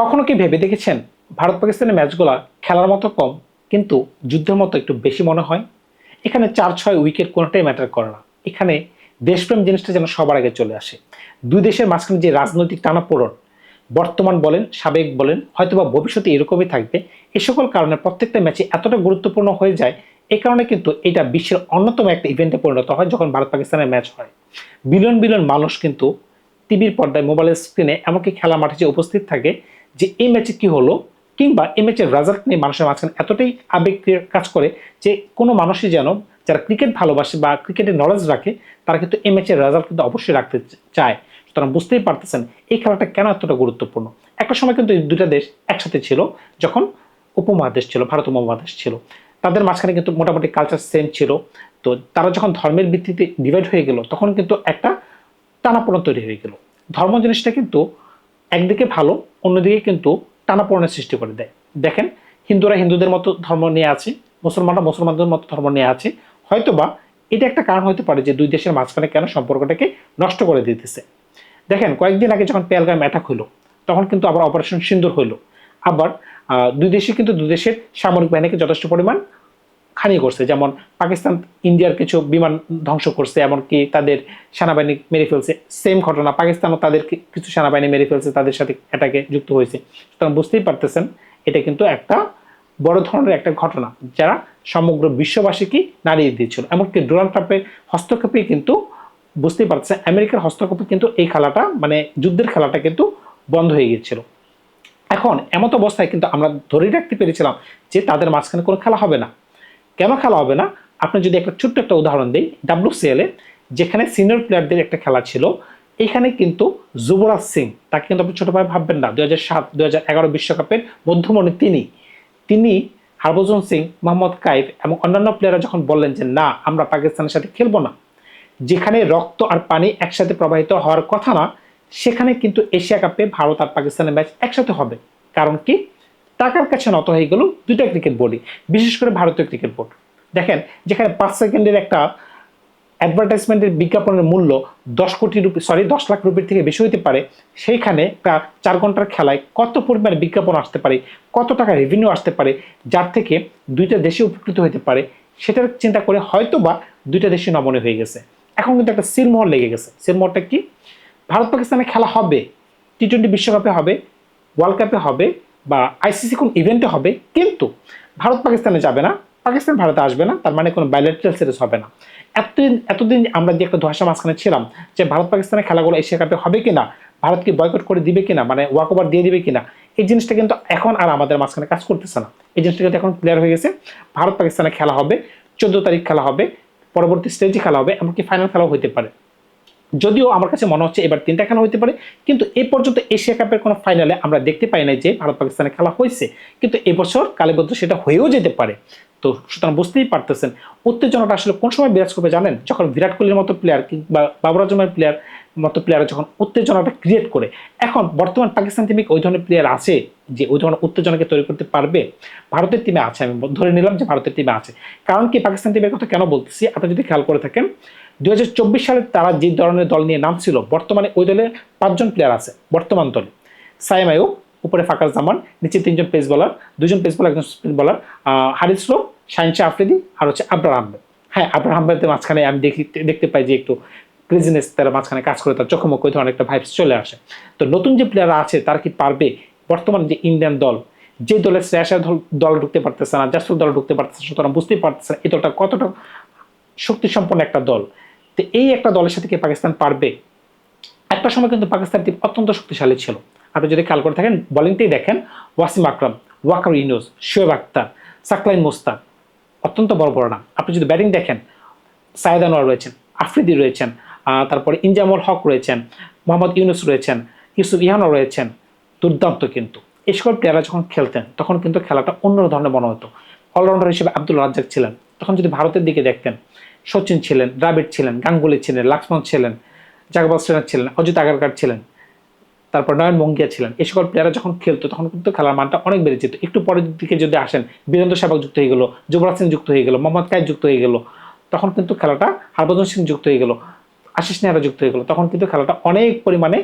কখনো কি ভেবে দেখেছেন ভারত পাকিস্তানের ম্যাচগুলো খেলার মতো কম, কিন্তু যুদ্ধের মতো একটু বেশি মনে হয়? এখানে চার ছয় উইকেট কোনোটাই ম্যাটার করে না। এখানে দেশপ্রেম জিনিসটা যেন সবার আগে চলে আসে। দুই দেশের মাঝখানে যে রাজনৈতিক টানাপোড়ন, বর্তমান বলেন, সাবেক বলেন, হয়তোবা ভবিষ্যতে এরকমই থাকবে, এ সকল কারণে প্রত্যেকটা ম্যাচে এতটা গুরুত্বপূর্ণ হয়ে যায় এই কারণে কিন্তু এটা বিশ্বের অন্যতম একটা ইভেন্টে পরিণত হয় যখন ভারত পাকিস্তানের ম্যাচ হয়। বিলিয়ন বিলিয়ন মানুষ কিন্তু টিভির পর্দায় মোবাইলের স্ক্রিনে এমনকি খেলা মাঠে যে উপস্থিত থাকে যে এই ম্যাচে কি হলো কিংবা এই ম্যাচের রেজাল্ট নিয়ে মানুষের মাঝখানে এতটাই আবেগ কাজ করে যে কোনো মানুষই যেন যারা ক্রিকেট ভালোবাসে বা ক্রিকেটের নলেজ রাখে, তারা কিন্তু এই ম্যাচের রেজাল্ট কিন্তু অবশ্যই রাখতে চায়। সুতরাং বুঝতেই পারতেছেন এই খেলাটা কেন এতটা গুরুত্বপূর্ণ? একটা সময় কিন্তু এই দুটা দেশ একসাথে ছিল, যখন উপমহাদেশ ছিল, ভারত উপমহাদেশ ছিল। তাদের মাঝখানে কিন্তু মোটামুটি কালচার সেম ছিল। তো তারা যখন ধর্মের ভিত্তিতে ডিভাইড হয়ে গেল, তখন কিন্তু একটা টানাপোড়ন তৈরি হয়ে গেল। ধর্ম জিনিসটা কিন্তু একদিকে ভালো, অন্যদিকে কিন্তু টানাপোড়নের সৃষ্টি করে দেয়। দেখেন, হিন্দুরা হিন্দুদের মতো ধর্ম নিয়ে আছে, মুসলমানরা মুসলমানদের মতো ধর্ম নিয়ে আছে। হয়তোবা এটা একটা কারণ হতে পারে যে দুই দেশের মাঝখানে কেন সম্পর্কটাকে নষ্ট করে দিতেছে। দেখেন, কয়েকদিন আগে যখন পেলগাম অ্যাটাক হলো তখন কিন্তু আবার অপারেশন সিন্দুর হইল। আবার দুই দেশে কিন্তু দুই দেশের সামরিক বাহিনীকে যথেষ্ট পরিমাণ খানি করছে। যেমন পাকিস্তান, ইন্ডিয়ার কিছু বিমান ধ্বংস করছে, এমনকি তাদের সেনাবাহিনী মেরে ফেলছে। সেম ঘটনা, পাকিস্তানও তাদের কিছু সেনাবাহিনী মেরে ফেলছে, তাদের সাথে অ্যাটাকে যুক্ত হয়েছে। সুতরাং বুঝতেই পারতেছেন, এটা কিন্তু একটা বড় ধরনের একটা ঘটনা, যারা সমগ্র বিশ্ববাসীকে নাড়িয়ে দিয়েছিল। এমনকি ডোনাল্ড ট্রাম্পের হস্তক্ষেপে কিন্তু বুঝতেই পারতেছেন, আমেরিকার হস্তক্ষেপে কিন্তু এই খেলাটা মানে যুদ্ধের খেলাটা কিন্তু বন্ধ হয়ে গিয়েছিল। এখন এমত অবস্থায় কিন্তু আমরা ধরেই রাখতে পেরেছিলাম যে তাদের মাঝখানে কোনো খেলা হবে না। কেন খেলা হবে না? আপনি যদি একটা ছোট্ট একটা উদাহরণ দিই ডাব্লিউসিএলে যেখানে সিনিয়র প্লেয়ারদের একটা খেলা ছিল, এখানে কিন্তু যুবরাজ সিং, তাকে কিন্তু আপনি ছোটভাবে ভাববেন না দু হাজার সাত দু হাজার এগারো বিশ্বকাপের মধ্যমণি তিনি। তিনি হরভজন সিং, মোহাম্মদ কাইফ এবং অন্যান্য প্লেয়াররা যখন বললেন যে, না, আমরা পাকিস্তানের সাথে খেলব না। যেখানে রক্ত আর পানি একসাথে প্রবাহিত হওয়ার কথা না, সেখানে কিন্তু এশিয়া কাপে ভারত আর পাকিস্তানের ম্যাচ একসাথে হবে। কারণ কি? টাকার কাছে নত হয়ে গেল দুইটা ক্রিকেট বোর্ডই বিশেষ করে ভারতীয় ক্রিকেট বোর্ড দেখেন, যেখানে পাঁচ সেকেন্ডের একটা অ্যাডভার্টাইজমেন্টের বিজ্ঞাপনের মূল্য দশ কোটি রুপি সরি দশ লাখ রুপির থেকে বেশি হতে পারে, সেইখানে চার ঘণ্টার খেলায় কত পরিমাণে বিজ্ঞাপন আসতে পারে, কত টাকা রেভিনিউ আসতে পারে, যার থেকে দুইটা দেশে উপকৃত হতে পারে, সেটার চিন্তা করে হয়তো বা দুইটা দেশে নমনে হয়ে গেছে। এখন কিন্তু একটা সিলমোহর লেগে গেছে। সিলমোহরটা কি? ভারত পাকিস্তানে খেলা হবে টি টোয়েন্টি বিশ্বকাপে হবে ওয়ার্ল্ড কাপে হবে বা আইসিসি কোন ইভেন্টে হবে, কিন্তু ভারত পাকিস্তানে যাবে না, পাকিস্তান ভারতে আসবে না, তার মানে কোনো বাইলেট্রাল সিরিজ হবে না। এতদিন এতদিন আমরা যে একটা ধোয়াশা মাঝখানে ছিলাম যে ভারত পাকিস্তানের খেলাগুলো এশিয়া কাপে হবে কিনা, ভারত কি বয়কট করে দিবে কিনা মানে ওয়াক ওভার দিয়ে দিবে কিনা, এই জিনিসটা কিন্তু এখন আর আমাদের মাঝখানে কাজ করতেছে না। এই জিনিসটা কিন্তু এখন ক্লিয়ার হয়ে গেছে। ভারত পাকিস্তানে খেলা হবে, চোদ্দ তারিখ খেলা হবে, পরবর্তী স্টেজে খেলা হবে, এমনকি ফাইনাল খেলাও হতে পারে। যদিও আমার কাছে মনে হচ্ছে এবার তিনটা খেলা হতে পারে, কিন্তু এ পর্যন্ত এশিয়া কাপের কোনো ফাইনালে আমরা দেখতে পাই নাই যে ভারত পাকিস্তানের খেলা হয়েছে। কিন্তু এবছর কালীবদ্ধ সেটা হয়েও যেতে পারে। তো সুতরাং বুঝতেই পারতেছেন, উত্তেজনাটা আসলে কোন সময় বিরাজ করবে জানেন? যখন বিরাট কোহলির মতো প্লেয়ার কিংবা বাবর আজমের প্লেয়ার মতো প্লেয়ার যখন উত্তেজনাটা ক্রিয়েট করে, এখন বর্তমান পাকিস্তান টিমে ওই ধরনের প্লেয়ার আছে যে ওই ধরনের উত্তেজনাকে তৈরি করতে পারবে? ভারতের টিমে আছে, আমি ধরে নিলাম যে ভারতের টিমে আছে। কারণ কি পাকিস্তান টিমের কথা কেন বলতেছি? আপনি যদি খেয়াল করে থাকেন দুই হাজার চব্বিশ সালে তারা যে ধরনের দল নিয়ে নামছিল, বর্তমানে ওই দলে পাঁচজন প্লেয়ার আছে, বর্তমান দলে। সাইম আয়ুব উপরে ফাকার জামান, নিচে তিনজন পেস বলার দুজন পেস বলার একজন spin bowler Haris rho শাহিনশা Afridi আর হচ্ছে আবরার আহমেদ। হ্যাঁ আবরার আহমেদের মাঝখানে আমি দেখি, দেখতে পাই যে একটু ক্রেজিনেস তারা মাঝখানে কাজ করে, তার চোখমুখ ওই ধরনের একটা ভাইবস চলে আসে। তো নতুন যে প্লেয়াররা আছে, তারা কি পারবে? বর্তমান যে ইন্ডিয়ান দল, যে দলের শ্রেয়াসের দল ঢুকতে পারতেছে না জাসুর দল ঢুকতে পারতেছে সুতরাং বুঝতেই পারতেছে না, এই দলটা কতটা শক্তি সম্পন্ন একটা দল। তো এই একটা দলের সাথে কি পাকিস্তান পারবে? একটা সময় কিন্তু পাকিস্তান টিম অত্যন্ত শক্তিশালী ছিল। আপনি যদি খেয়াল করে থাকেন বোলিংটাই দেখেন, ওয়াসিম আকরাম, ওয়াকার ইউনুস, শোয়েব আক্তার সাকলাইন মোস্তাক, অত্যন্ত বড় বড় নাম। আপনি যদি ব্যাটিং দেখেন সায়েদ আনোয়ার রয়েছেন, আফ্রিদি রয়েছেন তারপরে ইনজামুল হক রয়েছেন, মোহাম্মদ ইউনুস রয়েছেন, ইউসুফ ইহানও রয়েছেন, দুর্দান্ত কিন্তু। এই সকল প্লেয়াররা যখন খেলতেন, তখন কিন্তু খেলাটা অন্য ধরনের মনে হতো। অলরাউন্ডার হিসেবে আব্দুল রাজ্জাক ছিলেন। তখন যদি ভারতের দিকে দেখতেন সচিন ছিলেন দ্রাবিড় ছিলেন, গাঙ্গুলি ছিলেন, লক্ষ্মণ ছিলেন ট্রেনার ছিলেন, অজিত আগারকার ছিলেন, তারপর নয়ন মঙ্গিয়া ছিলেন। এই সকল প্লেয়াররা যখন খেলতো, তখন কিন্তু খেলার মানটা অনেক বেড়ে যেত। একটু পরের দিকে যদি আসেন, বীরেন্দ্র সেবক যুক্ত হয়ে গেল, যুবরাজ সিং যুক্ত হয়ে গেল, মোহাম্মদ কাইদ যুক্ত হয়ে গেল, তখন কিন্তু খেলাটা হরভজন সিং যুক্ত হয়ে গেল, আশিস নেহরা যুক্ত হয়ে গেল, তখন কিন্তু খেলাটা অনেক পরিমাণে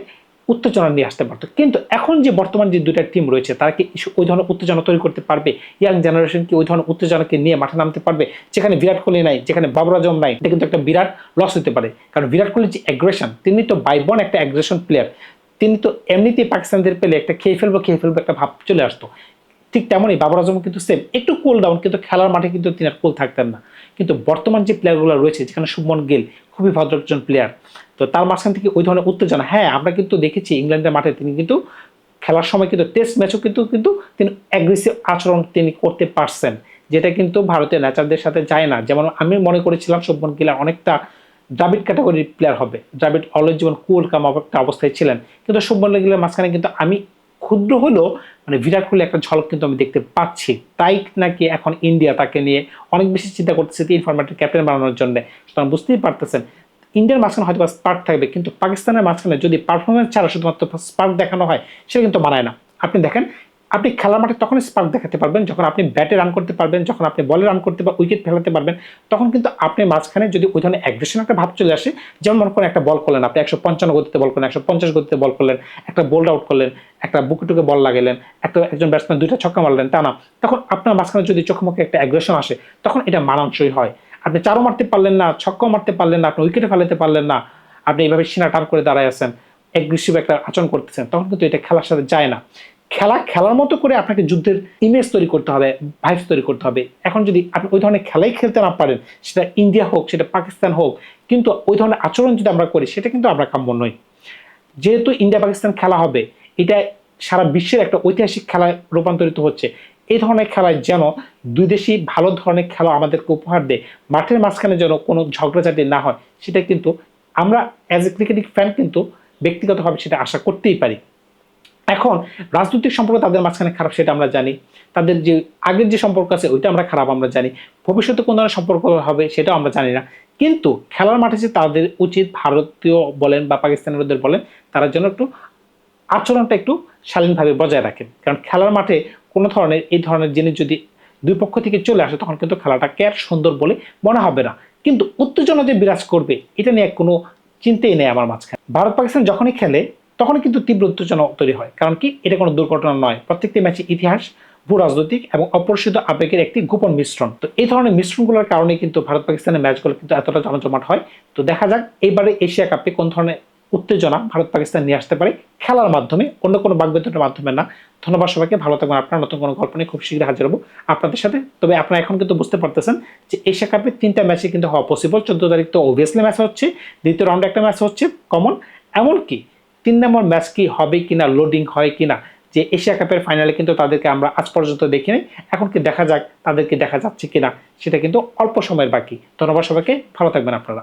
উত্তেজনা নিয়ে আসতে পারতো। কিন্তু এখন যে বর্তমান যে দুইটা টিম রয়েছে, তারা কি ওই ধরনের উত্তেজনা তৈরি করতে পারবে? ইয়াং জেনারেশন কি ওই ধরনের উত্তেজনাকে নিয়ে মাঠে নামতে পারবে? যেখানে বিরাট কোহলি নাই, যেখানে বাবর আজম নাই, এটা কিন্তু একটা বিরাট লস হতে পারে। কারণ বিরাট কোহলির যে অ্যাগ্রেশন তিনি তো বাইবন একটা অ্যাগ্রেশন প্লেয়ার তিনি তো এমনিতেই পাকিস্তানদের পেলে একটা খেয়ে ফেলব খেয়ে ফেলব একটা ভাব চলে আসতো। ঠিক তেমনই বাবর আজম কিন্তু সেম একটু কুল ডাউন কিন্তু খেলার মাঠে কিন্তু তিনি আর কুল থাকতেন না। কিন্তু বর্তমান যে প্লেয়ারগুলো রয়েছে, যেখানে শুভমন গিল খুবই ভদ্র একজন প্লেয়ার তো তার মাঝখান থেকে ওই ধরনের উত্তেজনা। হ্যাঁ আমরা কিন্তু দেখেছি ইংল্যান্ডের মাঠে তিনি কিন্তু খেলার সময় কিন্তু টেস্ট ম্যাচও কিন্তু কিন্তু তিনি অ্যাগ্রেসিভ আচরণ তিনি করতে পারছেন, যেটা কিন্তু ভারতের ন্যাচারদের সাথে যায় না। যেমন আমি মনে করেছিলাম শুভমন গিল অনেকটা দ্রাবিড ক্যাটাগরির প্লেয়ার হবে। দ্রাবিড অলওয়েজ যেমন কুল কাম একটা অবস্থায় ছিলেন। কিন্তু শুভমন গিলের মাঝখানে কিন্তু আমি ক্ষুদ্র হলেও মানে বিরাট কোহলি একটা ঝলক কিন্তু আমি দেখতে পাচ্ছি। তাই নাকি এখন ইন্ডিয়া তাকে নিয়ে অনেক বেশি চিন্তা করতেছে তিন ফরম্যাটের ক্যাপ্টেন বানানোর জন্য? সুতরাং বুঝতেই পারতেছেন, ইন্ডিয়ার মাঝখানে হয়তো স্পার্ক থাকবে, কিন্তু পাকিস্তানের মাঝখানে যদি পারফরমেন্স ছাড়া শুধুমাত্র স্পার্ক দেখানো হয়, সেটা কিন্তু মানায় না। আপনি দেখেন আপনি খেলার মাঠে তখন স্পার্ক দেখাতে পারবেন, যখন আপনি ব্যাটে রান করতে পারবেন, যখন আপনি বলে রান করতে বা উইকেট ফেলাতে পারবেন, তখন কিন্তু আপনি মাঝখানে যদি ওই ধরনের অ্যাগ্রেশন একটা ভাব চলে আসে, যেমন মনে করেন একটা বল করলেন আপনি, একশো পঞ্চান্ন গতিতে বল করলেন, একশো পঞ্চাশ গতিতে বল করলেন, একটা বোল্ড আউট করলেন, একটা বুকে টুকে বল লাগালেন, একটা একজন ব্যাটসম্যান দুইটা ছক্কা মারলেন, তা না। তখন আপনার মাঝখানে যদি চোখে মুখে একটা অ্যাগ্রেশন আসে, তখন এটা মানানসই হয়। আপনি চারও মারতে পারলেন না, ছক্কাও মারতে পারলেন না, আপনি উইকেটে ফেলাতে পারলেন না, আপনি এইভাবে সিনা টান করে দাঁড়ায় আছেন অ্যাগ্রেসিভ একটা আচরণ করতেছেন, তখন কিন্তু এটা খেলার সাথে যায় না। খেলা, খেলার মতো করে আপনাকে যুদ্ধের ইমেজ তৈরি করতে হবে ভাইবস তৈরি করতে হবে। এখন যদি আপনি ওই ধরনের খেলাই খেলতে না পারেন, সেটা ইন্ডিয়া হোক, সেটা পাকিস্তান হোক, কিন্তু ওই ধরনের আচরণ যদি আমরা করি, সেটা কিন্তু আমরা কাম্য নই। যেহেতু ইন্ডিয়া পাকিস্তান খেলা হবে, এটা সারা বিশ্বের একটা ঐতিহাসিক খেলায় রূপান্তরিত হচ্ছে। এই ধরনের খেলায় যেন দুই দেশই ভালো ধরনের খেলা আমাদেরকে উপহার দেয়, মাঠের মাঝখানে যেন কোনো ঝগড়াঝাটি না হয়, সেটা কিন্তু আমরা অ্যাজ এ ক্রিকেটিক ফ্যান কিন্তু ব্যক্তিগতভাবে সেটা আশা করতেই পারি। এখন রাজনৈতিক সম্পর্ক তাদের মাঝখানে খারাপ, সেটা আমরা জানি। তাদের যে আগের যে সম্পর্ক আছে, ওইটা আমরা খারাপ, আমরা জানি। ভবিষ্যতে কোন ধরনের সম্পর্ক হবে, সেটাও আমরা জানি না। কিন্তু খেলার মাঠে যে তাদের উচিত ভারতীয় বলেন বা পাকিস্তানের বলেন, তারা যেন একটু আচরণটা একটু শালীনভাবে বজায় রাখেন কারণ খেলার মাঠে কোনো ধরনের, এই ধরনের জিনিস যদি দুই পক্ষ থেকে চলে আসে, তখন কিন্তু খেলাটাকে আর সুন্দর বলে মনে হবে না। কিন্তু উত্তেজনা যে বিরাজ করবে, এটা নিয়ে কোনো চিন্তাই নেই আমার মাঝখানে। ভারত পাকিস্তান যখনই খেলে তখনই কিন্তু তীব্র উত্তেজনা তৈরি হয়। কারণ কি? এটা কোনো দুর্ঘটনা নয়। প্রত্যেকটি ম্যাচে ইতিহাস ভূ রাজনৈতিক এবং অপরিচিত আবেগের একটি গোপন মিশ্রণ। তো এই ধরনের মিশ্রণগুলোর কারণে কিন্তু ভারত পাকিস্তানের ম্যাচগুলো কিন্তু এতটা জমজমাট হয়। তো দেখা যাক, এইবারে এশিয়া কাপে কোন ধরনের উত্তেজনা ভারত পাকিস্তান নিয়ে আসতে পারে খেলার মাধ্যমে, অন্য কোনো বাগবিতনের মাধ্যমে না। ধন্যবাদ সবাইকে, ভালো থাকবেন আপনার। নতুন কোনো গল্প নিয়ে খুব শীঘ্রই হাজির হব আপনাদের সাথে। তবে আপনারা এখন কিন্তু বুঝতে পারতেছেন যে এশিয়া কাপে তিনটা ম্যাচে কিন্তু হওয়া পসিবল চোদ্দ তারিখ তো অবভিয়াসলি ম্যাচ হচ্ছে, দ্বিতীয় রাউন্ডে একটা ম্যাচ হচ্ছে কমন এমনকি তিন নম্বর ম্যাচ কি হবে কিনা লোডিং হয় কিনা, যে এশিয়া কাপের ফাইনালে কিন্তু তাদেরকে আমরা আজ পর্যন্ত দেখিনি। এখন কি দেখা যাক তাদেরকে দেখা যাচ্ছে কিনা, সেটা কিন্তু অল্প সময়ের বাকি। ধন্যবাদ সবাইকে, ভালো থাকবেন আপনারা।